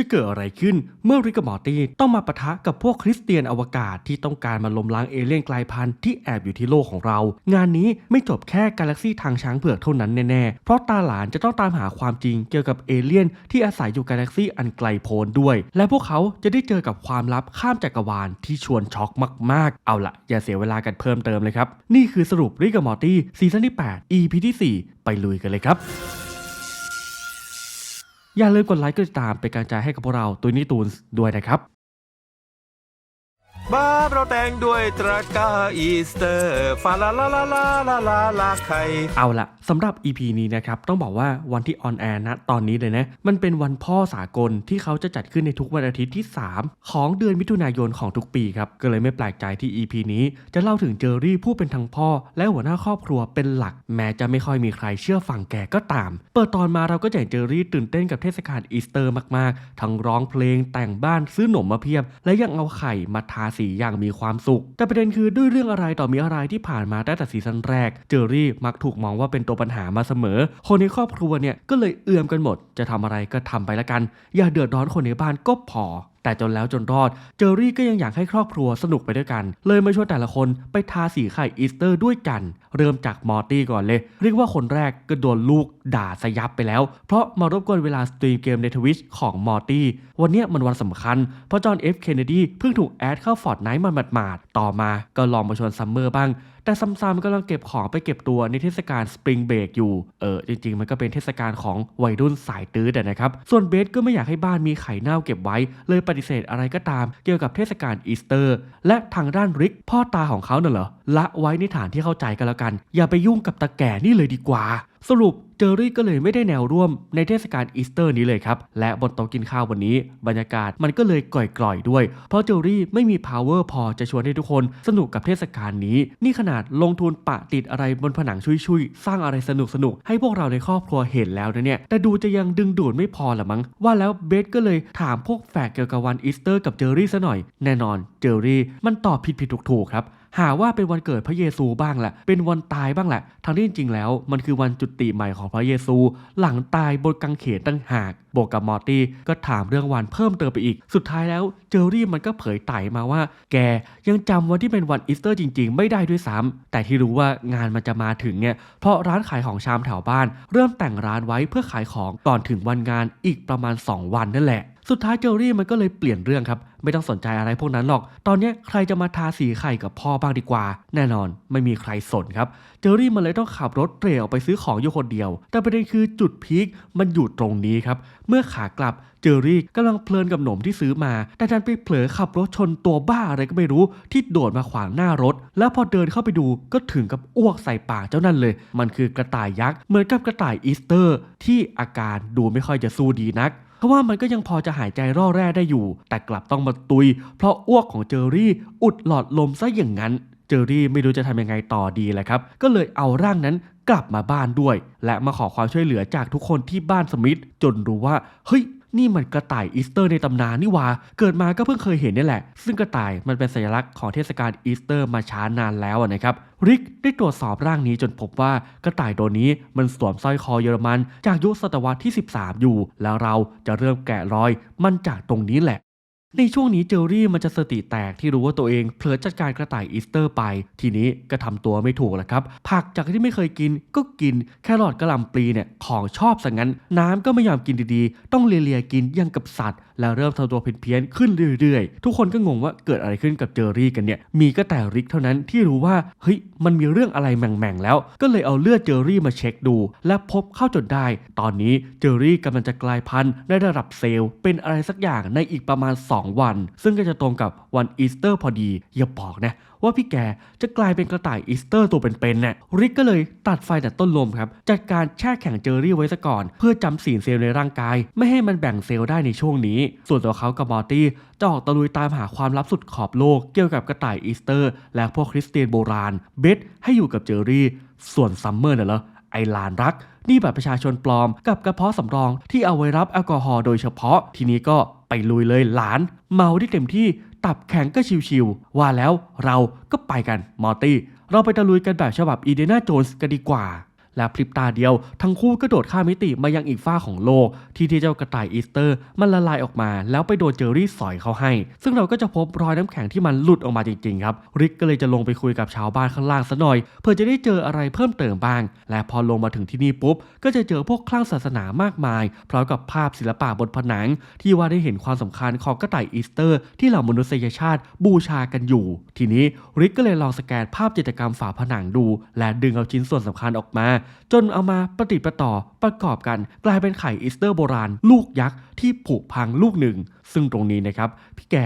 จะเกิดอะไรขึ้นเมื่อริกมอร์ตี้ต้องมาปะทะกับพวกคริสเตียนอวกาศที่ต้องการมาล้มล้างเอเลี่ยนกลายพันธุ์ที่แอบอยู่ที่โลกของเรา งานนี้ไม่จบแค่กาแล็กซี่ทางช้างเผือกเท่านั้นแน่ๆ เพราะตาหลานจะต้องตามหาความจริงเกี่ยวกับเอเลี่ยนที่อาศัยอยู่กาแล็กซี่อันไกลโพ้นด้วย และพวกเขาจะได้เจอกับความลับข้ามจักรวาลที่ชวนช็อกมากๆ เอาละอย่าเสียเวลากันเพิ่มเติมเลยครับ นี่คือสรุปริกมอร์ตี้ซีซั่นที่ 8 EP ที่ 4 ไปลุยกันเลยครับ อย่าลืมกดไลค์กดติดตามเป็นกำลังใจให้กับพวกเราตัวนี้ตูนด้วยนะครับ บ้านเราแต่งด้วยตระกาอีสเตอร์ฟาลาลาลาลาลาลาลาไข่เอาละสำหรับ EP นี้นะครับ ต้องบอกว่าวันที่ออนแอร์นะตอนนี้เลยนะ มันเป็นวันพ่อสากลที่เขาจะจัดขึ้นในทุกวันอาทิตย์ที่ 3 ของเดือนมิถุนายนของทุกปีครับ ก็เลยไม่แปลกใจที่ EP นี้ จะเล่าถึงเจอรี่ผู้เป็นทั้งพ่อ และหัวหน้าครอบครัวเป็นหลัก แม้จะไม่ค่อยมีใครเชื่อฟังแกก็ตาม เปิดตอนมาเราก็จะเห็นเจอรี่ตื่นเต้นกับเทศกาลอีสเตอร์มากๆ ทั้งร้องเพลงแต่งบ้านซื้อหนมมาเพียบ และยังเอาไข่มาทาสอย่างมีความสุข แต่ประเด็นคือด้วยเรื่องอะไรต่อมีอะไรที่ผ่านมาตั้งแต่ซีซั่นแรก เจอรี่มักถูกมองว่าเป็นตัวปัญหามาเสมอ คนในครอบครัวเนี่ยก็เลยเอื่อมกันหมด จะทำอะไรก็ทำไปละกัน อย่าเดือดร้อนคนในบ้านก็พอแต่จนแล้วจนรอด เจอรี่ก็ยังอยากให้ครอบครัวสนุกไปด้วยกัน เลยมาชวนแต่ละคนไปทาสีไข่อีสเตอร์ด้วยกัน เริ่มจากมอร์ตี้ก่อนเลย เรียกว่าคนแรกก็โดนลูกด่าสยับไปแล้ว เพราะมารบกวนเวลาสตรีมเกมในทวิชของมอร์ตี้ วันเนี้ยมันวันสำคัญ เพราะจอห์นเอฟเคนเนดีเพิ่งถูกแอดเข้าฟอร์ดไนท์มาหมาดๆ ต่อมาก็ลองมาชวนซัมเมอร์บ้างแต่ซัมๆกำลังเก็บของไปเก็บตัวในเทศกาลสปริงเบรกอยู่ เออจริง ๆ มันก็เป็นเทศกาลของวัยรุ่นสายตื้อแต่นะครับ ส่วนเบสก็ไม่อยากให้บ้านมีไข่เน่าเก็บไว้ เลยปฏิเสธอะไรก็ตาม เกี่ยวกับเทศกาลอีสเตอร์ และทางด้านริก พ่อตาของเขาเน่ะเหรอละไว้ในฐานที่เข้าใจกันแล้วกัน อย่าไปยุ่งกับตาแก่นี่เลยดีกว่า สรุป เจอรี่ก็เลยไม่ได้แนวร่วมในเทศกาลอีสเตอร์นี้เลยครับ และบนโต๊ะกินข้าววันนี้ บรรยากาศมันก็เลยกล่อยๆด้วย เพราะเจอรี่ไม่มี power พอจะชวนให้ทุกคนสนุกกับเทศกาลนี้ นี่ขนาดลงทุนปะติดอะไรบนผนังชุยๆ สร้างอะไรสนุกๆให้พวกเราในครอบครัวเห็นแล้วนะเนี่ย แต่ดูจะยังดึงดูดไม่พอละมั้ง ว่าแล้วเบสก็เลยถามพวกแฝกเกี่ยวกับวันอีสเตอร์กับเจอรี่ซะหน่อย แน่นอนเจอรี่มันตอบผิดๆถูกๆครับ หาว่าเป็นวันเกิดพระเยซูบ้างแหละ เป็นวันตายบ้างแหละ ทั้งที่จริงๆแล้ว มันคือวันจุติใหม่ของพระเยซู หลังตายบนกังเขนตั้งหากโบกับมอร์ตี้ก็ถามเรื่องวันเพิ่มเติมไปอีก สุดท้ายแล้วเจอรี่มันก็เผยไต่มาว่า แกยังจำวันที่เป็นวันอีสเตอร์จริง ๆ ไม่ได้ด้วยซ้ำแต่ที่รู้ว่างานมันจะมาถึงเนี่ยเพราะร้านขายของชามแถวบ้าน เริ่มแต่งร้านไว้เพื่อขายของก่อนถึงวันงานอีกประมาณ 2 วันนั่นแหละ สุดท้ายเจอรี่มันก็เลยเปลี่ยนเรื่องครับ ไม่ต้องสนใจอะไรพวกนั้นหรอก ตอนนี้ใครจะมาทาสีไข่กับพ่อบ้างดีกว่า แน่นอนไม่มีใครสนครับ เจอรี่มันเลยต้องขับรถเตร่ออกไปซื้อของอยู่คนเดียว แต่ประเด็นคือจุดพีคมันอยู่ตรงนี้ครับ เมื่อขากลับเจอรี่กำลังเพลินกับหนมที่ซื้อมา แต่ดันไปเผลอขับรถชนตัวบ้าอะไรก็ไม่รู้ ที่โดดมาขวางหน้ารถ แล้วพอเดินเข้าไปดูก็ถึงกับอ้วกใส่ปากเจ้านั่นเลย มันคือกระต่ายยักษ์เหมือนกับกระต่ายอีสเตอร์ ที่อาการดูไม่ค่อยจะสู้ดีนัก เพราะว่ามันก็ยังพอจะหายใจร่อแร่ได้อยู่ แต่กลับต้องมาตุย เพราะอ้วกของเจอรี่อุดหลอดลมซะอย่างนั้น เจอรี่ไม่รู้จะทำยังไงต่อดีเลยครับ ก็เลยเอาร่างนั้นกลับมาบ้านด้วย และมาขอความช่วยเหลือจากทุกคนที่บ้านสมิธจนรู้ว่าเฮ้ย นี่มันกระต่ายอีสเตอร์ในตำนานนี่ว่า เกิดมาก็เพิ่งเคยเห็นนี่แหละ ซึ่งกระต่ายมันเป็นสัญลักษณ์ของเทศกาลอีสเตอร์มาช้านานแล้วนะครับ ริกได้ตรวจสอบร่างนี้จนพบว่ากระต่ายตัวนี้มันสวมสร้อยคอเยอรมัน จากยุคศตวรรษที่ 13 อยู่ แล้วเราจะเริ่มแกะรอย มันจากตรงนี้แหละ ในช่วงนี้เจอรี่มันจะสติแตกที่รู้ว่าตัวเองเผลอจัดการกระต่ายอีสเตอร์ไป ทีนี้ก็ทำตัวไม่ถูกแล้วครับ ผักจากที่ไม่เคยกินก็กินแครอทกระหล่ำปลีเนี่ยของชอบซะงั้น น้ำก็ไม่ยอมกินดีๆ ต้องเลียๆกินยังกับสัตว์ แล้วเริ่มทำตัวเพี้ยนๆขึ้นเรื่อยๆ ทุกคนก็งงว่าเกิดอะไรขึ้นกับเจอรี่กันเนี่ย มีก็แต่ริกเท่านั้นที่รู้ว่าเฮ้ยมันมีเรื่องอะไรแหม่งๆแล้ว ก็เลยเอาเลือดเจอรี่มาเช็คดู และพบเข้าจนได้ ตอนนี้เจอรี่กำลังจะกลายพันธุ์ในระดับเซลล์เป็นอะไรสักอย่างในอีกประมาณ 2 วัน ซึ่งก็จะตรงกับวันอีสเตอร์พอดีอย่าบอกนะ ว่าพี่แกจะกลายเป็นกระต่ายอีสเตอร์ตัวเป็นๆน่ะริกก็เลยตัดไฟแต่ต้นลมครับ จัดการแช่แข็งเจอรี่ไว้ซะก่อน เพื่อจำสีเซลล์ในร่างกาย ไม่ให้มันแบ่งเซลล์ได้ในช่วงนี้ ส่วนตัวเขากับมอร์ตี้จะออกตะลุยตามหาความลับสุดขอบโลกเกี่ยวกับกระต่ายอีสเตอร์ และพวกคริสเตียนโบราณ เบสให้อยู่กับเจอรี่ ส่วนซัมเมอร์น่ะเหรอไอลานรักนี่บัตรประชาชนปลอมกับกระเพาะสำรองที่เอาไว้รับแอลกอฮอล์โดยเฉพาะ ทีนี้ก็ไปลุยเลยหลาน เมาได้เต็มที่ ตับแข็งก็ชิวๆว่าแล้วเราก็ไปกันมอร์ตี้ เราไปตะลุยกันแบบฉบับอีเดน่าโจนส์กันดีกว่า และพริบตาเดียว ทั้งคู่ก็โดดข้ามมิติมายังอีกฝ้าของโลก ที่ที่เจ้ากระต่ายอีสเตอร์ มันละลายออกมา แล้วไปโดนเจอรี่สอยเขาให้ ซึ่งเราก็จะพบรอยน้ำแข็งที่มันหลุดออกมาจริงๆครับ ริกก็เลยจะลงไปคุยกับชาวบ้านข้างล่างซะหน่อย เพื่อจะได้เจออะไรเพิ่มเติมบ้าง และพอลงมาถึงที่นี่ปุ๊บ ก็จะเจอพวกคลั่งศาสนามากมาย พร้อมกับภาพศิลปะบนผนัง ที่ว่าได้เห็นความสำคัญของกระต่ายอีสเตอร์ ที่เหล่ามนุษยชาติบูชากันอยู่ ทีนี้ริกก็เลยลองสแกนภาพจิตรกรรมฝาผนังดู และดึงเอาชิ้นส่วนสำคัญออกมาจนเอามาประติดประต่อประกอบกัน กลายเป็นไข่อีสเตอร์โบราณ ลูกยักษ์ที่ผุพังลูกหนึ่ง ซึ่งตรงนี้นะครับ พี่แก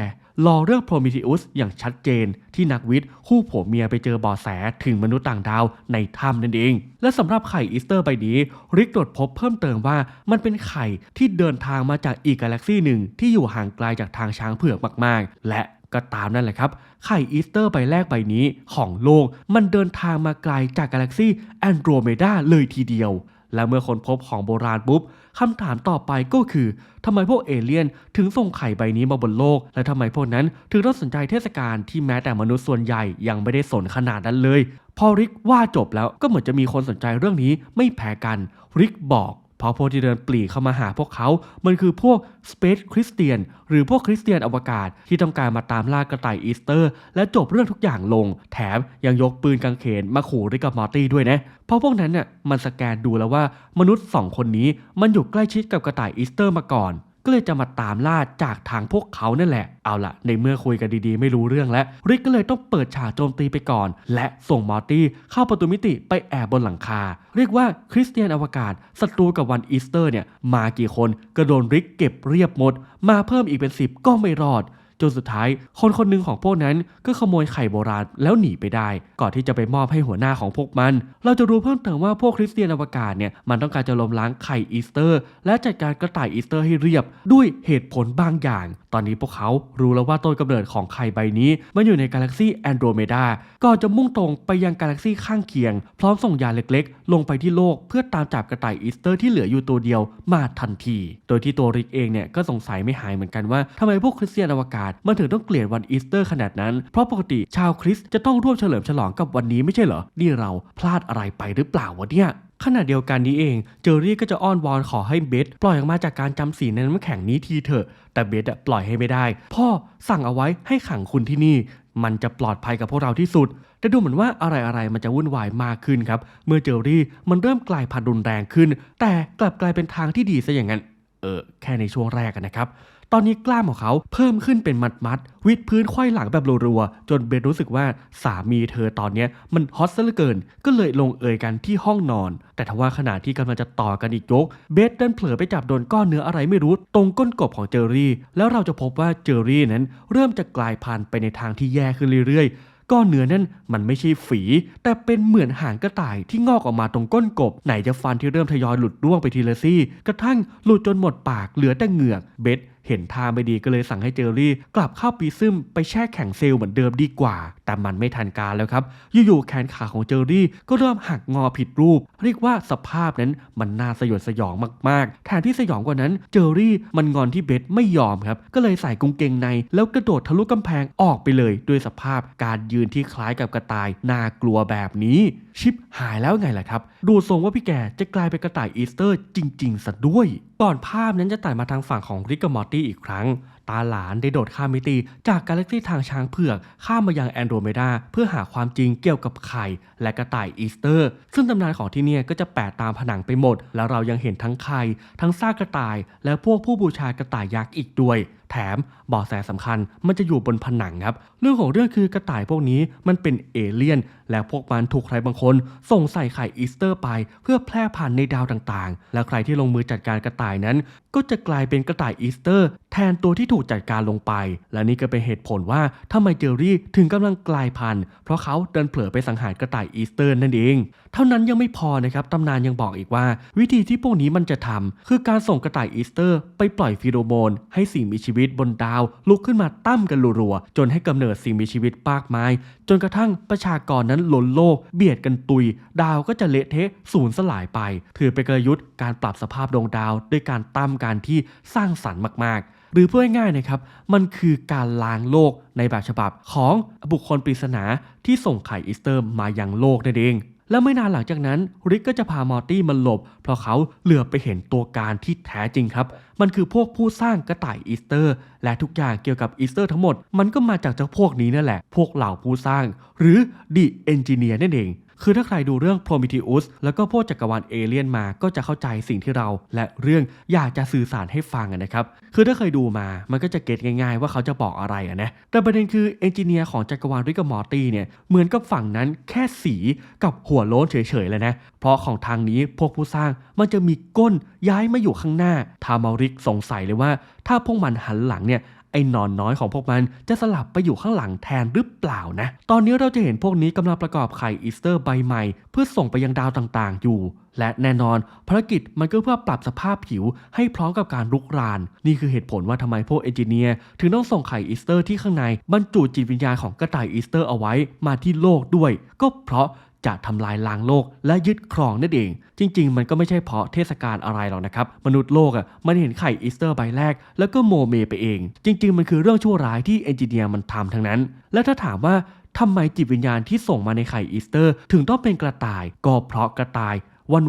รอเรื่องโพรมิทิอุสอย่างชัดเจน ที่นักวิทย์ คู่ผัวเมียไปเจอเบาะแสถึงมนุษย์ต่างดาวในถ้ำนั่นเอง และสำหรับไข่อีสเตอร์ใบนี้ ริกตรวจพบเพิ่มเติมว่ามันเป็นไข่ที่เดินทางมาจากอีกกาแล็กซี่หนึ่งที่อยู่ห่างไกลจากทางช้างเผือกมากๆ และ ก็ตามนั่นแหละครับ ไข่อีสเตอร์ใบแรกใบนี้ของโลก มันเดินทางมาไกลจากกาแล็กซี่แอนโดรเมดาเลยทีเดียว และเมื่อคนพบของโบราณปุ๊บคำถามต่อไปก็คือทำไมพวกเอเลี่ยนถึงส่งไข่ใบนี้มาบนโลก และทำไมพวกนั้นถึงต้องสนใจเทศกาลที่แม้แต่มนุษย์ส่วนใหญ่ยังไม่ได้สนขนาดนั้นเลย พอริกว่าจบแล้วก็เหมือนจะมีคนสนใจเรื่องนี้ไม่แพ้กัน ริกบอก ราะพวกที่เดินปลีกเข้ามาหาพวกเขา มันคือพวกสเปซคริสเตียน หรือพวกคริสเตียนอวกาศที่ต้องการมาตามล่ากระต่ายอีสเตอร์ และจบเรื่องทุกอย่างลง แถมยังยกปืนกางเขนมาขู่ริกกับมอร์ตี้ด้วยนะ เพราะพวกนั้นเนี่ยมันสแกนดูแล้วว่ามนุษย์สองคนนี้มันอยู่ใกล้ชิดกับกระต่ายอีสเตอร์มาก่อน ก็เลยจะมาตามล่าจากทางพวกเขานั่นแหละ เอาละในเมื่อคุยกันดีๆ ไม่รู้เรื่องแล้วริกก็เลยต้องเปิดฉากโจมตีไปก่อน และส่งมอร์ตี้เข้าประตูมิติไปแอบบนหลังคา เรียกว่าคริสเตียนอวกาศศัตรูกับวันอีสเตอร์เนี่ยมากี่คนก็โดนริกเก็บเรียบหมด มาเพิ่มอีกเป็นสิบก็ไม่รอด จนสุดท้าย คนคนหนึ่งของพวกนั้นก็ขโมยไข่โบราณแล้วหนีไปได้ ก่อนที่จะไปมอบให้หัวหน้าของพวกมัน เราจะรู้เพิ่มเติมว่าพวกคริสเตียนอวกาศเนี่ยมันต้องการจะล้มล้างไข่อีสเตอร์ และจัดการกระต่ายอีสเตอร์ให้เรียบ ด้วยเหตุผลบางอย่าง ตอนนี้พวกเขารู้แล้วว่าต้นกำเนิดของไข่ใบนี้มันอยู่ในกาแล็กซี่แอนโดรเมดาก่อนจะมุ่งตรงไปยังกาแล็กซี่ข้างเคียง พร้อมส่งยานเล็กๆ ลงไปที่โลกเพื่อตามจับกระต่ายอีสเตอร์ที่เหลืออยู่ตัวเดียวมาทันที โดยที่ตัวริกเองเนี่ยก็สงสัยไม่หายเหมือนกันว่าทำไมพวกคริสเตียนอวกาศมันถึงต้องเกลียดวันอีสเตอร์ขนาดนั้น เพราะปกติชาวคริสจะต้องร่วมเฉลิมฉลองกับวันนี้ไม่ใช่เหรอ นี่เราพลาดอะไรไปหรือเปล่าวะเนี่ย ขณะเดียวกันนี้เอง เจอรี่ก็จะอ้อนวอนขอให้เบสปล่อยออกมาจากการจำศีลในน้ำแข็งนี้ทีเถอะ แต่เบสปล่อยให้ไม่ได้ พ่อสั่งเอาไว้ให้ขังคุณที่นี่ มันจะปลอดภัยกับพวกเราที่สุด แต่ดูเหมือนว่าอะไรๆมันจะวุ่นวายมากขึ้นครับ เมื่อเจอรี่มันเริ่มกลายพันธุ์รุนแรงขึ้น แต่กลับกลายเป็นทางที่ดีซะอย่างนั้น เออแค่ในช่วงแรกนะครับ ตอนนี้กล้ามของเขาเพิ่มขึ้นเป็นมัดมัดวิดพื้นไขว้หลังแบบรัวๆจนเบนรู้สึกว่าสามีเธอตอนนี้มันฮอตซะเหลือเกิน ก็เลยลงเอยกันที่ห้องนอน แต่ทว่าขณะที่กำลังจะต่อกันอีกยก เบสดันเผลอไปจับโดนก้อนเนื้ออะไรไม่รู้ ตรงก้นกบของเจอรี่ แล้วเราจะพบว่าเจอรี่นั้น เริ่มจะกลายพันธุ์ไปในทางที่แย่ขึ้นเรื่อยๆ ก้อนเนื้อนั่นมันไม่ใช่ฝี แต่เป็นเหมือนหางกระต่ายที่งอกออกมาตรงก้นกบ ไหนจะฟันที่เริ่มทยอยหลุดร่วงไปทีละซี่ กระทั่งหลุดจนหมดปากเหลือแต่เหงือก เบ็ดเห็นท่าไม่ดีก็เลยสั่งให้เจอรี่ กลับเข้าปีซึมไปแช่แข็งเซลล์เหมือนเดิมดีกว่าแต่มันไม่ทันการแล้วครับ อยู่ๆแขนขาของเจอรี่ก็เริ่มหักงอผิดรูป เรียกว่าสภาพนั้นมันน่าสยดสยองมากๆแทนที่สยองกว่านั้น เจอรี่มันงอนที่เบสไม่ยอมครับ ก็เลยใส่กางเกงใน แล้วกระโดดทะลุกำแพงออกไปเลย ด้วยสภาพการยืนที่คล้ายกับกระต่ายน่ากลัวแบบนี้ ชิปหายแล้วไงล่ะครับ ดูทรงว่าพี่แกจะกลายเป็นกระต่ายอีสเตอร์จริงๆซะด้วย ก่อนภาพนั้นจะตัดมาทางฝั่งของริกกับมอร์ตี้อีกครั้ง ตาหลานได้โดดข้ามมิติ จากกาแล็กซี่ทางช้างเผือก ข้ามมายังแอนโดรเมดาเพื่อหาความจริงเกี่ยวกับไข่และกระต่ายอีสเตอร์ ซึ่งตำนานของที่นี่ก็จะแปะตามผนังไปหมด แล้วเรายังเห็นทั้งไข่ทั้งซากกระต่าย และพวกผู้บูชากระต่ายยักษ์อีกด้วย แถมเบาะแสสำคัญมันจะอยู่บนผนังครับ เรื่องของเรื่องคือกระต่ายพวกนี้มันเป็นเอเลี่ยน และพวกมันถูกใครบางคน ส่งใส่ไข่อีสเตอร์ไป เพื่อแพร่พันธุ์ในดาวต่างๆ และใครที่ลงมือจัดการกระต่ายนั้น ก็จะกลายเป็นกระต่ายอีสเตอร์ แทนตัวที่ถูกจัดการลงไป และนี่ก็เป็นเหตุผลว่าทำไมเจอรี่ถึงกำลังกลายพันธุ์เพราะเขาเดินเผลอไปสังหารกระต่ายอีสเตอร์นั่นเอง เท่านั้นยังไม่พอนะครับตำนานยังบอกอีกว่า วิธีที่พวกนี้มันจะทำคือการส่งกระต่ายอีสเตอร์ ไปปล่อยฟีโรโมน ให้สิ่งมีชีวิตบนดาว ลุกขึ้นมาตั้มกันรัวๆจนให้กำเนิดสิ่งมีชีวิตมากมายจนกระทั่งประชากรนั้นล้นโลก เบียดกันตุย ดาวก็จะเละเทะสูญสลายไป ถือเป็นกลยุทธ์การปรับสภาพดวงดาวด้วยการตั้มการที่สร้างสรรค์มาก ๆ หรือพูดง่ายๆนะครับ มันคือการล้างโลกในแบบฉบับของบุคคลปริศนาที่ส่งไข่อีสเตอร์มายังโลกนั่นเอง แล้วไม่นานหลังจากนั้นริกก็จะพามอร์ตี้มาหลบ เพราะเขาเหลือบไปเห็นตัวการที่แท้จริงครับ มันคือพวกผู้สร้างกระต่ายอีสเตอร์ และทุกอย่างเกี่ยวกับอีสเตอร์ทั้งหมด มันก็มาจากเจ้าพวกนี้นั่นแหละ พวกเหล่าผู้สร้าง หรือดีเอนจิเนียร์นั่นเอง คือถ้าใครดูเรื่อง Prometheus แล้วก็พวกจักรวาลเอเลี่ยนมาก็จะเข้าใจสิ่งที่เราและเรื่องอยากจะสื่อสารให้ฟังนะครับ คือถ้าเคยดูมามันก็จะเก็ตง่ายๆ ว่าเขาจะบอกอะไรนะ แต่ประเด็นคือเอนจิเนียร์ของจักรวาลริกกับมอร์ตี้เนี่ยเหมือนกับฝั่งนั้นแค่สีกับหัวโล้นเฉยๆเลยนะ เพราะของทางนี้พวกผู้สร้างมันจะมีก้นย้ายมาอยู่ข้างหน้าทามาริกสงสัยเลยว่า ถ้าพวกมันหันหลังเนี่ยไอ้หนอนน้อยของพวกมันจะสลับไปอยู่ข้างหลังแทนหรือเปล่านะ ตอนนี้เราจะเห็นพวกนี้กำลังประกอบไข่อีสเตอร์ใบใหม่ เพื่อส่งไปยังดาวต่างๆ อยู่ และแน่นอนภารกิจมันก็เพื่อปรับสภาพผิวให้พร้อมกับการลุกราน นี่คือเหตุผลว่าทำไมพวกเอนจิเนียร์ถึงต้องส่งไข่อีสเตอร์ที่ข้างในบรรจุจิตวิญญาณของกระต่ายอีสเตอร์เอาไว้มาที่โลกด้วย ก็เพราะ จะทำลายล้างโลกและยึดครองนั่นเอง จริง ๆ มันก็ไม่ใช่เพราะเทศกาลอะไรหรอกนะครับมนุษย์โลกอะมันเห็นไข่อีสเตอร์ใบแรก แล้วก็โมเมไปเอง จริง ๆ มันคือเรื่องชั่วร้ายที่เอนจิเนียร์มันทำทั้งนั้น และถ้าถามว่าทำไมจิตวิญญาณที่ส่งมาในไข่อีสเตอร์ ถึงต้องเป็นกระต่าย ก็เพราะกระต่าย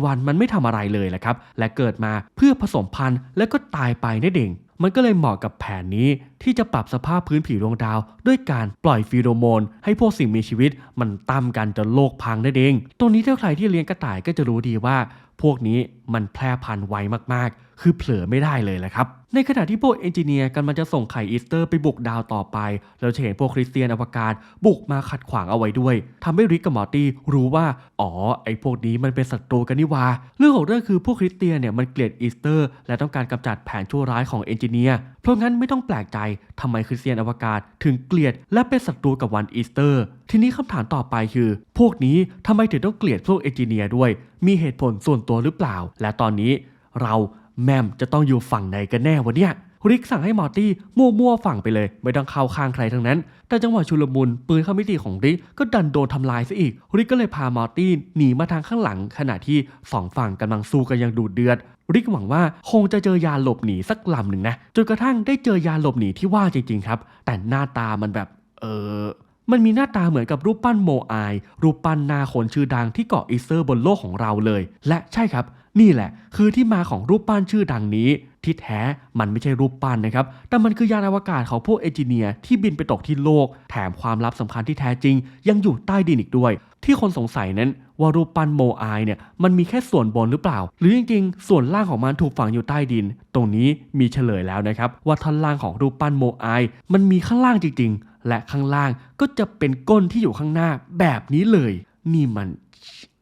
วันๆมันไม่ทำอะไรเลยแหละครับ และเกิดมาเพื่อผสมพันธุ์และก็ตายไปนั่นเอง มันก็เลยเหมาะกับแผนนี้ที่จะปรับสภาพพื้นผิวดวงดาว ด้วยการปล่อยฟีโรโมน ให้พวกสิ่งมีชีวิตมันตั้มกันจนโลกพังได้เอง ตรงนี้ถ้าใครที่เลี้ยงกระต่ายก็จะรู้ดีว่า พวกนี้มันแพร่พันธุ์ไวมากๆ คือเผลอไม่ได้เลยแหละครับ ในขณะที่พวกเอนจิเนียร์กำลังจะส่งไข่อีสเตอร์ไปบุกดาวต่อไป เราจะเห็นพวกคริสเตียนอวกาศบุกมาขัดขวางเอาไว้ด้วยทำให้ริกกับมอร์ตี้รู้ว่า อ๋อ ไอ้พวกนี้มันเป็นศัตรูกันนี่ว่า เรื่องของเรื่องคือพวกคริสเตียนเนี่ยมันเกลียดอีสเตอร์ และต้องการกำจัดแผนชั่วร้ายของเอนจิเนียร์ เพราะงั้นไม่ต้องแปลกใจทำไมคริสเตียนอวกาศถึงเกลียด และเป็นศัตรูกับวันอีสเตอร์ ทีนี้คำถามต่อไปคือ พวกนี้ทำไมถึงต้องเกลียดพวกเอนจิเนียร์ด้วย มีเหตุผลส่วนตัวหรือเปล่าและตอนนี้เราแมมจะต้องอยู่ฝั่งไหนกันแน่วะเนี่ยริกสั่งให้มอร์ตี้มั่วๆฝั่งไปเลย ไม่ต้องเข้าข้างใครทั้งนั้น แต่จังหวะชุลมุนปืนเข้ามิติของริกก็ดันโดนทำลายซะอีก ริกก็เลยพามอร์ตี้หนีมาทางข้างหลัง ขณะที่สองฝั่งกำลังสู้กันอย่างดูเดือด ริกหวังว่าคงจะเจอยาหลบหนีสักลำหนึ่งนะจนกระทั่งได้เจอยาหลบหนีที่ว่าจริงๆครับ แต่หน้าตามันแบบ เออมันมีหน้าตาเหมือนกับรูปปั้นโมอาย รูปปั้นนาคนชื่อดังที่เกาะอีเตอร์บนโลกของเราเลย และใช่ครับ นี่แหละ คือที่มาของรูปปั้นชื่อดังนี้ ที่แท้มันไม่ใช่รูปปั้นนะครับ แต่มันคือยานอวกาศของพวกเอนจิเนียร์ที่บินไปตกที่โลก แถมความลับสำคัญที่แท้จริง ยังอยู่ใต้ดินอีกด้วย ที่คนสงสัยนั้นว่ารูปปั้นโมอายเนี่ยมันมีแค่ส่วนบนหรือเปล่า หรือจริงๆ ส่วนล่างของมันถูกฝังอยู่ใต้ดิน ตรงนี้มีเฉลยแล้วนะครับ ว่าท่อนล่างของรูปปั้นโมอายมันมีข้างล่างจริง ๆ และข้างล่างก็จะเป็นก้นที่อยู่ข้างหน้าแบบนี้เลย นี่มัน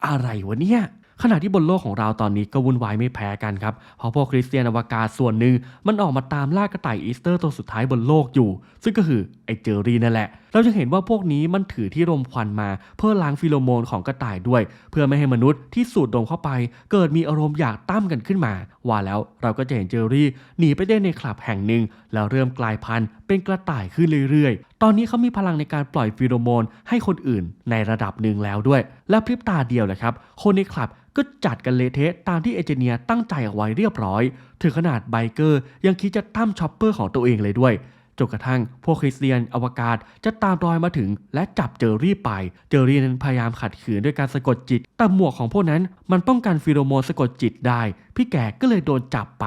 อะไรวะเนี่ย ขณะที่บนโลกของเราตอนนี้ก็วุ่นวายไม่แพ้กันครับ เพราะพวกคริสเตียนอวกาศส่วนหนึ่งมันออกมาตามล่ากระต่ายอีสเตอร์ตัวสุดท้ายบนโลกอยู่ ซึ่งก็คือไอเจอรี่นั่นแหละ เราจะเห็นว่าพวกนี้มันถือที่รมควันมา เพื่อล้างฟิโลโมนของกระต่ายด้วย เพื่อไม่ให้มนุษย์ที่สูดดมเข้าไป เกิดมีอารมณ์อยากตั้มกันขึ้นมา ว่าแล้วเราก็จะเห็นเจอรี่หนีไปได้ในคลับแห่งหนึ่ง แล้วเริ่มกลายพันธุ์เป็นกระต่ายขึ้นเรื่อยๆ ตอนนี้เขามีพลังในการปล่อยฟิโลโมนให้คนอื่นในระดับหนึ่งแล้วด้วย และพริบตาเดียวแหละครับ คนในคลับก็จัดกันเละเทะตามที่เอเจเนียตั้งใจเอาไว้เรียบร้อย ถึงขนาดไบเกอร์ยังคิดจะตั้มช็อปเปอร์ของตัวเองเลยด้วย จนกระทั่งพวกคริสเตียนอวกาศจะตามรอยมาถึง และจับเจอรี่ไป เจอรี่นั้นพยายามขัดขืนด้วยการสะกดจิต แต่หมวกของพวกนั้นมันป้องกันฟิโรโมนสะกดจิตได้ พี่แก่ก็เลยโดนจับไป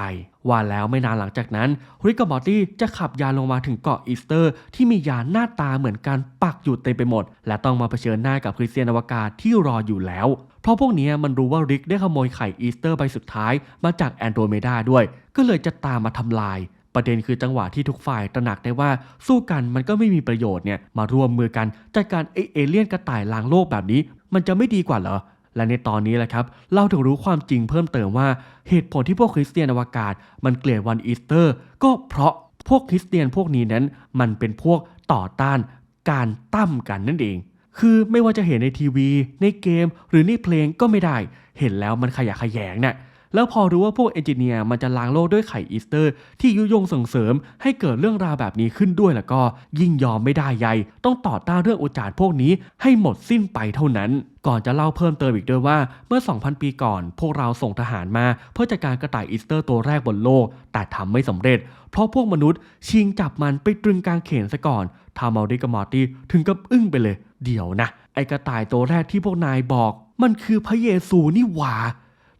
ว่าแล้วไม่นานหลังจากนั้นริกกับมอร์ตี้จะขับยานลงมาถึงเกาะอีสเตอร์ ที่มียานหน้าตาเหมือนกันปักอยู่เต็มไปหมด และต้องมาเผชิญหน้ากับคริสเตียนอวกาศที่รออยู่แล้ว เพราะพวกนี้มันรู้ว่าริกได้ขโมยไข่อีสเตอร์ใบสุดท้ายมาจากแอนโดรเมดาด้วย ก็เลยจะตามมาทำลาย ประเด็นคือจังหวะที่ทุกฝ่ายตระหนักได้ว่าสู้กันมันก็ไม่มีประโยชน์เนี่ยมาร่วมมือกันจัดการไอเอเลี่ยนกระต่ายล้างโลกแบบนี้ มันจะไม่ดีกว่าเหรอและในตอนนี้แหละครับ เราถึงรู้ความจริงเพิ่มเติมว่าเหตุผลที่พวกคริสเตียนอวกาศ มันเกลียดวันอีสเตอร์ ก็เพราะพวกคริสเตียนพวกนี้นั้น มันเป็นพวกต่อต้านการตั้มกันนั่นเอง คือไม่ว่าจะเห็นในทีวี ในเกม หรือในเพลงก็ไม่ได้ เห็นแล้วมันขยะแขยงน่ะ แล้วพอรู้ว่าพวกเอนจิเนียร์มันจะล้างโลกด้วยไข่อีสเตอร์ ที่ยุยงส่งเสริมให้เกิดเรื่องราวแบบนี้ขึ้นด้วยแล้วก็ยิ่งยอมไม่ได้ใยต้องต่อต้านเรื่องอุจจารพวกนี้ให้หมดสิ้นไปเท่านั้น ก่อนจะเล่าเพิ่มเติมอีกด้วยว่าเมื่อ 2,000 ปีก่อน พวกเราส่งทหารมา เพื่อจัดการกระต่ายอีสเตอร์ตัวแรกบนโลก แต่ทำไม่สำเร็จ เพราะพวกมนุษย์ชิงจับมันไปตรึงกลางเขนซะก่อนทำเอาดิกบมอร์ตี้ถึงกับอึ้งไปเลย เดี๋ยวนะ ไอกระต่ายตัวแรกที่พวกนายบอก มันคือพระเยซูนี่หว่า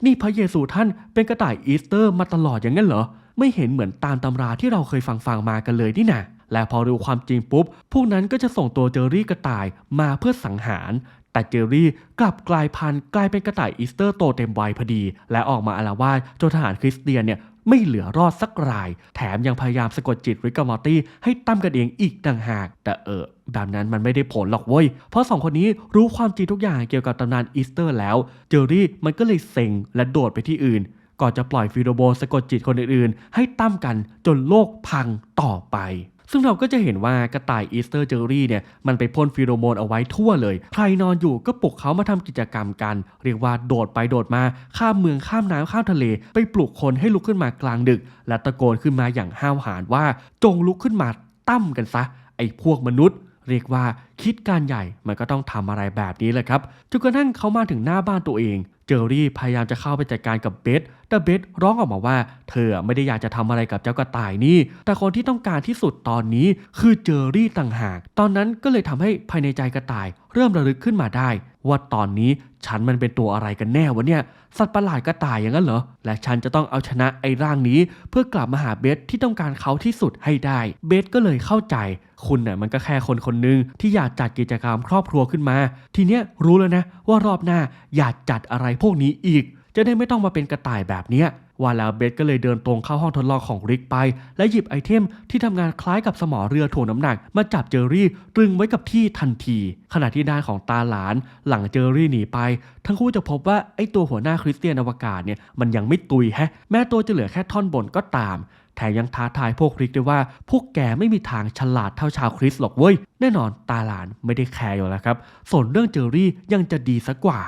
นี่พระเยซูท่านเป็นกระต่ายอีสเตอร์มาตลอดอย่างนั้นเหรอ ไม่เห็นเหมือนตามตำราที่เราเคยฟังฟังมากันเลยนี่นะและพอรู้ความจริงปุ๊บ พวกนั้นก็จะส่งตัวเจอรี่กระต่ายมาเพื่อสังหาร แต่เจอรี่กลับกลายพันธุ์กลายเป็นกระต่ายอีสเตอร์โตเต็มวัยพอดี และออกมาอาลาวาดจนทหารคริสเตียนเนี่ย ไม่เหลือรอดสักราย แถมยังพยายามสะกดจิตริกกับมอร์ตี้ให้ตั้มกันเองอีกต่างหาก แต่เออแบบนั้นมันไม่ได้ผลหรอกเว้ย เพราะสองคนนี้รู้ความจริงทุกอย่างเกี่ยวกับตำนานอีสเตอร์แล้ว เจอรี่มันก็เลยเซ็งและโดดไปที่อื่น ก่อนจะปล่อยฟิโดโบสะกดจิตคนอื่นๆ ให้ตั้มกันจนโลกพังต่อไป ซึ่งเราก็จะเห็นว่ากระต่ายอีสเตอร์เจอรี่เนี่ยมันไปพ่นฟีโรโมนเอาไว้ทั่วเลย ใครนอนอยู่ก็ปลุกเขามาทำกิจกรรมกัน เรียกว่าโดดไปโดดมา ข้ามเมืองข้ามน้ำข้ามทะเล ไปปลุกคนให้ลุกขึ้นมากลางดึก และตะโกนขึ้นมาอย่างห้าวหาญว่า จงลุกขึ้นมาตั้มกันซะ ไอ้พวกมนุษย์ เรียกว่าคิดการใหญ่มันก็ต้องทำอะไรแบบนี้แหละครับจนกระทั่งเขามาถึงหน้าบ้านตัวเอง เจอรี่พยายามจะเข้าไปจัดการกับเบสแต่เบสร้องออกมาว่า เธอไม่ได้อยากจะทำอะไรกับเจ้ากระต่ายนี่ แต่คนที่ต้องการที่สุดตอนนี้คือเจอรี่ต่างหาก ตอนนั้นก็เลยทำให้ภายในใจกระต่าย เริ่มระลึกขึ้นมาได้ ว่าตอนนี้ ฉันมันเป็นตัวอะไรกันแน่วะเนี่ย สัตว์ประหลาดกระต่ายอย่างนั้นเหรอ และฉันจะต้องเอาชนะไอ้ร่างนี้ เพื่อกลับมาหาเบสที่ต้องการเขาที่สุดให้ได้ เบสก็เลยเข้าใจ คุณน่ยมันก็แค่คนคนหนึ่งที่อยากจัดกิจกรรมครอบครัวขึ้นมา ทีเนี้ยรู้แล้วนะว่ารอบหน้าอยากจัดอะไรพวกนี้อีก จะได้ไม่ต้องมาเป็นกระต่ายแบบเนี้ยว่าแล้วเบสก็เลยเดินตรงเข้าห้องทดลองของริกไป และหยิบไอเทมที่ทำงานคล้ายกับสมอเรือถ่วงน้ำหนัก มาจับเจอรี่ตรึงไว้กับที่ทันที ขณะที่ด้านของตาหลาน หลังเจอรี่หนีไป ทั้งคู่จะพบว่าไอตัวหัวหน้าคริสเตียนอวกาศเนี่ยมันยังไม่ตุยแฮะ แม้ตัวจะเหลือแค่ท่อนบนก็ตามแถมยังท้าทายพวกริกด้วยว่า พวกแกไม่มีทางฉลาดเท่าชาวคริสหรอกเว้ย แน่นอนตาหลานไม่ได้แคร์อยู่แล้วครับ ส่วนเรื่องเจอรี่ยังจะดีสักกว่า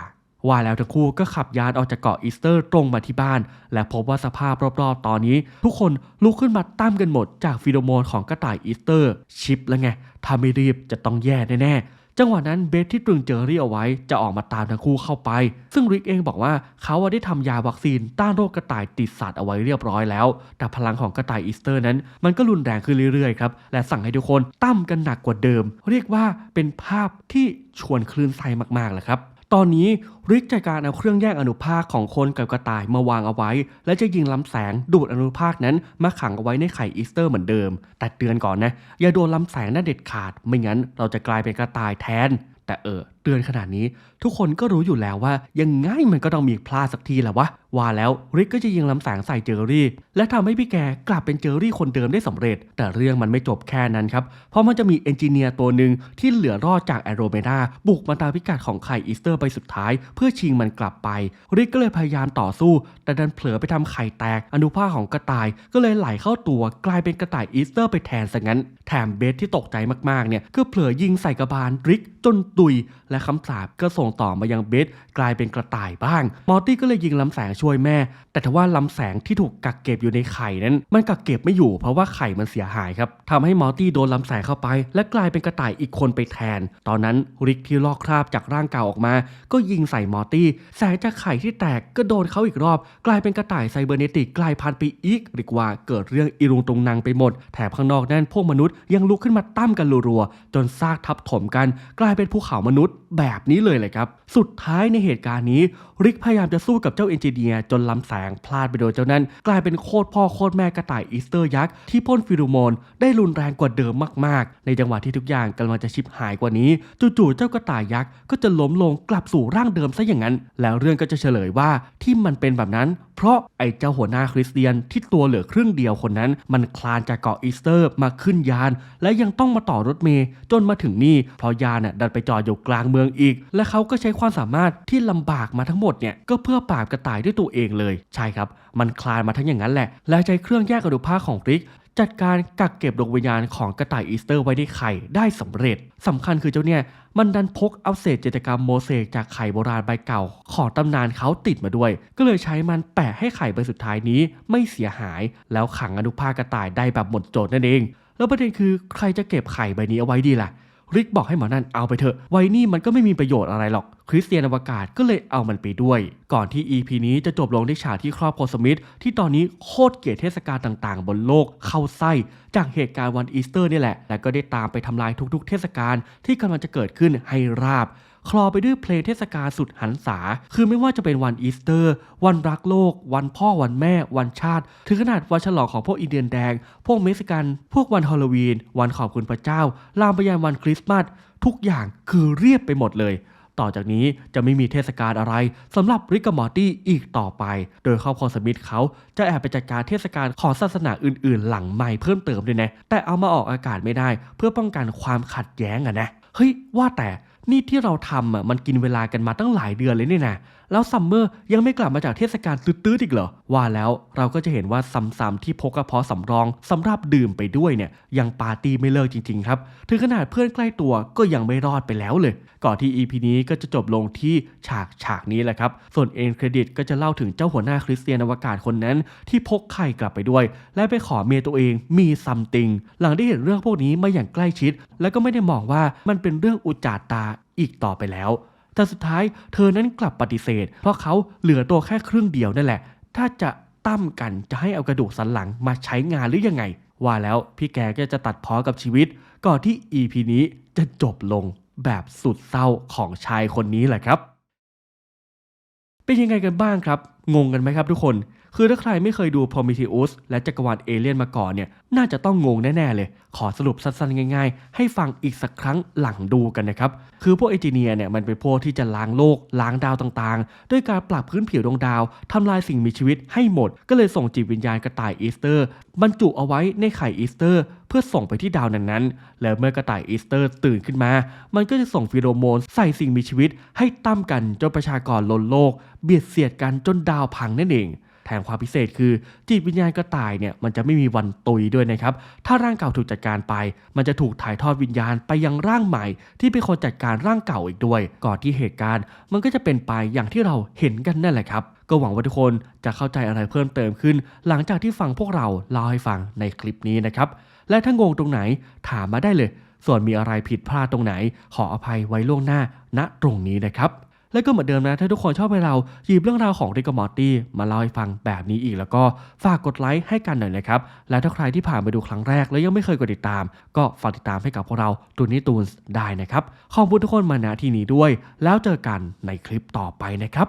ว่าแล้วทั้งคู่ก็ขับยานออกจากเกาะอีสเตอร์ตรงมาที่บ้าน และพบว่าสภาพรอบๆ ตอนนี้ ทุกคนลุกขึ้นมาตั้มกันหมดจากฟิโรโมนของกระต่ายอีสเตอร์ ชิปแล้วไง ถ้าไม่รีบจะต้องแย่แน่ๆ จังหวะนั้นเบสที่ตรึงเจอรี่เอาไว้จะออกมาตามทั้งคู่เข้าไป ซึ่งริกเองบอกว่าเขาได้ทำยาวัคซีนต้านโรคกระต่ายติดสัตว์เอาไว้เรียบร้อยแล้ว แต่พลังของกระต่ายอีสเตอร์นั้น มันก็รุนแรงขึ้นเรื่อยๆครับและสั่งให้ทุกคนตั้มกันหนักกว่าเดิม เรียกว่าเป็นภาพที่ชวนคลื่นไส้มากๆแหละครับ ตอนนี้ริกจัดการเอาเครื่องแยกอนุภาคของคนกับกระต่ายมาวางเอาไว้ และจะยิงลำแสงดูดอนุภาคนั้นมาขังเอาไว้ในไข่อีสเตอร์เหมือนเดิม แต่เตือนก่อนนะ อย่าโดนลำแสงน่าเด็ดขาด ไม่งั้นเราจะกลายเป็นกระต่ายแทน แต่เออเตือนขนาดนี้ ทุกคนก็รู้อยู่แล้วว่า ยังไงมันก็ต้องมีพลาดสักทีแหละวะว่าแล้วริกก็จะยิงลำแสงใส่เจอรี่ และทำให้พี่แกกลับเป็นเจอรี่คนเดิมได้สำเร็จ แต่เรื่องมันไม่จบแค่นั้นครับ เพราะมันจะมีเอนจิเนียร์ตัวหนึ่งที่เหลือรอดจากแอโรเมดาบุกมาตามพิกัดของไข่อีสเตอร์ไปสุดท้าย เพื่อชิงมันกลับไป ริกก็เลยพยายามต่อสู้ แต่ดันเผลอไปทำไข่แตกอนุภาคของกระต่าย ก็เลยไหลเข้าตัวกลายเป็นกระต่ายอีสเตอร์ไปแทนซะงั้น แถมเบสที่ตกใจมากๆเนี่ยก็เผลอยิงใส่กระบาลริกจนตุยและคำสาปก็ส่งต่อมายังเบสกลายเป็นกระต่ายบ้าง มอร์ตี้ก็เลยยิงลำแสงช่วยแม่ แต่ทว่าลำแสงที่ถูกกักเก็บอยู่ในไข่นั้น มันกักเก็บไม่อยู่เพราะว่าไข่มันเสียหายครับทำให้มอร์ตี้โดนลำแสงเข้าไป และกลายเป็นกระต่ายอีกคนไปแทน ตอนนั้นริกที่ลอกคราบจากร่างเก่าออกมา ก็ยิงใส่มอร์ตี้ แสงจากไข่ที่แตกก็โดนเขาอีกรอบ กลายเป็นกระต่ายไซเบอร์เนติกกลายพันธุ์ไปอีกเรียกว่าเกิดเรื่องอีรุงตุงนางไปหมด แถมข้างนอกนั่นพวกมนุษย์ยังลุกขึ้นมาตั้มกันรัวๆจนซากทับถมกัน กลายเป็นภูเขามนุษย์ แบบนี้เลยเลยครับ สุดท้ายในเหตุการณ์นี้ ริกพยายามจะสู้กับเจ้าเอนจิเนียร์จนลำแสงพลาดไปโดนเจ้านั้น กลายเป็นโคตรพ่อโคตรแม่กระต่ายอีสเตอร์ยักษ์ที่พ่นฟิโรโมนได้รุนแรงกว่าเดิมมากๆ ในจังหวะที่ทุกอย่างกำลังจะชิบหายกว่านี้จู่ๆเจ้ากระต่ายยักษ์ก็จะล้มลงกลับสู่ร่างเดิมซะอย่างนั้น แล้วเรื่องก็จะเฉลยว่าที่มันเป็นแบบนั้น เพราะไอ้เจ้าหัวหน้าคริสเตียนที่ตัวเหลือครึ่งเดียวคนนั้น มันคลานจากเกาะอีสเตอร์มาขึ้นยาน และยังต้องมาต่อรถเมย์จนมาถึงนี่เพราะยานน่ะดันไปจอดอยู่กลางเมืองอีก และเขาก็ใช้ความสามารถที่ลำบากมาทั้งหมดเนี่ยก็เพื่อปราบกระต่ายด้วยตัวเองเลย ใช่ครับ มันคลานมาทั้งอย่างนั้นแหละ และใช้เครื่องแยกอนุภาคของริกจัดการกักเก็บดวงวิญญาณของกระต่ายอีสเตอร์ไว้ในไข่ได้สำเร็จสำคัญคือเจ้าเนี่ยมันดันพกเอาเศษจิตกรรมโมเสกจากไข่โบราณใบเก่า ของตำนานเขาติดมาด้วย ก็เลยใช้มันแปะให้ไข่ใบสุดท้ายนี้ไม่เสียหาย แล้วขังอนุภาคกระต่ายได้แบบหมดโจทย์นั่นเอง แล้วประเด็นคือใครจะเก็บไข่ใบนี้เอาไว้ดีล่ะ ริกบอกให้หมอนั่นเอาไปเถอะ ไวนี่มันก็ไม่มีประโยชน์อะไรหรอก คริสเตียนอวกาศก็เลยเอามันไปด้วย ก่อนที่ EP นี้จะจบลงด้วยฉากที่ครอบครัวสมิธที่ตอนนี้โคตรเกลียดเทศกาลต่างๆ บนโลกเข้าไส้ จากเหตุการณ์วันอีสเตอร์นี่แหละ และก็ได้ตามไปทำลายทุกๆ เทศกาลที่กำลังจะเกิดขึ้นให้ราบ คลอไปด้วยเพลงเทศกาลสุดหันษา คือไม่ว่าจะเป็นวันอีสเตอร์ วันรักโลก วันพ่อวันแม่ วันชาติ ถึงขนาดวันฉลองของพวกอินเดียนแดง พวกเม็กซิกัน พวกวันฮอลลวีน วันขอบคุณพระเจ้า ลามไปยันวันคริสต์มาส ทุกอย่างคือเรียบไปหมดเลย ต่อจากนี้จะไม่มีเทศกาลอะไรสำหรับริกมอร์ตี้อีกต่อไป โดยครอบครัวสมิธเขาจะแอบไปจัดการเทศกาลของศาสนาอื่น ๆ หลังใหม่เพิ่มเติมด้วยนะ แต่เอามาออกอากาศไม่ได้ เพื่อป้องกันความขัดแย้งอะนะ เฮ้ยว่าแต่ นี่ที่เราทำอะมันกินเวลากันมาตั้งหลายเดือนเลยเนี่ยนะ แล้วซัมเมอร์ยังไม่กลับมาจากเทศกาลตื้อๆอีกเหรอ ว่าแล้วเราก็จะเห็นว่าซัมๆที่พกกระเพาะสำรองสำหรับดื่มไปด้วยเนี่ยยังปาร์ตี้ไม่เลิกจริงๆครับ ถึงขนาดเพื่อนใกล้ตัวก็ยังไม่รอดไปแล้วเลย ก่อนที่ EP นี้ก็จะจบลงที่ฉากฉากนี้แหละครับ ส่วนเอ็นเครดิตก็จะเล่าถึงเจ้าหัวหน้าคริสเตียนอวกาศคนนั้น ที่พกไข่กลับไปด้วย และไปขอเมียตัวเองมีซัมติงหลังได้เห็นเรื่องพวกนี้มาอย่างใกล้ชิด แล้วก็ไม่ได้มองว่ามันเป็นเรื่องอุจจาตาอีกต่อไปแล้ว แต่สุดท้ายเธอนั้นกลับปฏิเสธ เพราะเขาเหลือตัวแค่ครึ่งเดียวนั่นแหละ ถ้าจะตั้มกันจะให้เอากระดูกสันหลังมาใช้งานหรือยังไง ว่าแล้วพี่แกก็จะตัดพ้อกับชีวิต ก่อนที่ EP นี้จะจบลงแบบสุดเศร้าของชายคนนี้แหละครับ เป็นยังไงกันบ้างครับ งงกันไหมครับทุกคน คือถ้าใครไม่เคยดู Prometheus และจักรวาลเอเลี่ยนมาก่อนเนี่ย น่าจะต้องงงแน่ ๆ เลย ขอสรุปสั้น ๆ ง่าย ๆ ให้ฟังอีกสักครั้งหลังดูกันนะครับ คือพวกเอจิเนียเนี่ยมันเป็นพวกที่จะล้างโลก ล้างดาวต่างๆ ด้วยการปรับพื้นผิวดวงดาวทำลายสิ่งมีชีวิตให้หมด ก็เลยส่งจิตวิญญาณกระต่ายอีสเตอร์ บรรจุเอาไว้ในไข่อีสเตอร์ เพื่อส่งไปที่ดาวนั้นๆ แล้วเมื่อกระต่ายอีสเตอร์ตื่นขึ้นมา มันก็จะส่งฟีโรโมนใส่สิ่งมีชีวิต ให้ตั้มกันจนประชากรล้นโลก เบียดเสียดกันจนดาวพังนั่นเอง แถมความพิเศษคือ จิตวิญญาณกระต่ายเนี่ยมันจะไม่มีวันตุยด้วยนะครับ ถ้าร่างเก่าถูกจัดการไป มันจะถูกถ่ายทอดวิญญาณไปยังร่างใหม่ ที่เป็นคนจัดการร่างเก่าอีกด้วย ก่อนที่เหตุการณ์ มันก็จะเป็นไปอย่างที่เราเห็นกันนั่นแหละครับ ก็หวังว่าทุกคนจะเข้าใจอะไรเพิ่มเติมขึ้น หลังจากที่ฟังพวกเราเล่าให้ฟังในคลิปนี้นะครับและถ้างงตรงไหนถามมาได้เลย ส่วนมีอะไรผิดพลาดตรงไหน ขออภัยไว้ล่วงหน้าณตรงนี้นะครับ และก็เหมือนเดิมนะ ถ้าทุกคนชอบให้เราหยิบเรื่องราวของริกมอร์ตี้มาเล่าให้ฟังแบบนี้อีก แล้วก็ฝากกดไลค์ให้กันหน่อยนะครับ และถ้าใครที่ผ่านไปดูครั้งแรก แล้วยังไม่เคยกดติดตาม ก็ฝากติดตามให้กับพวกเราตูนี่ตูนได้นะครับขอบคุณทุกคนมาณที่นี้ด้วย แล้วเจอกันในคลิปต่อไปนะครับ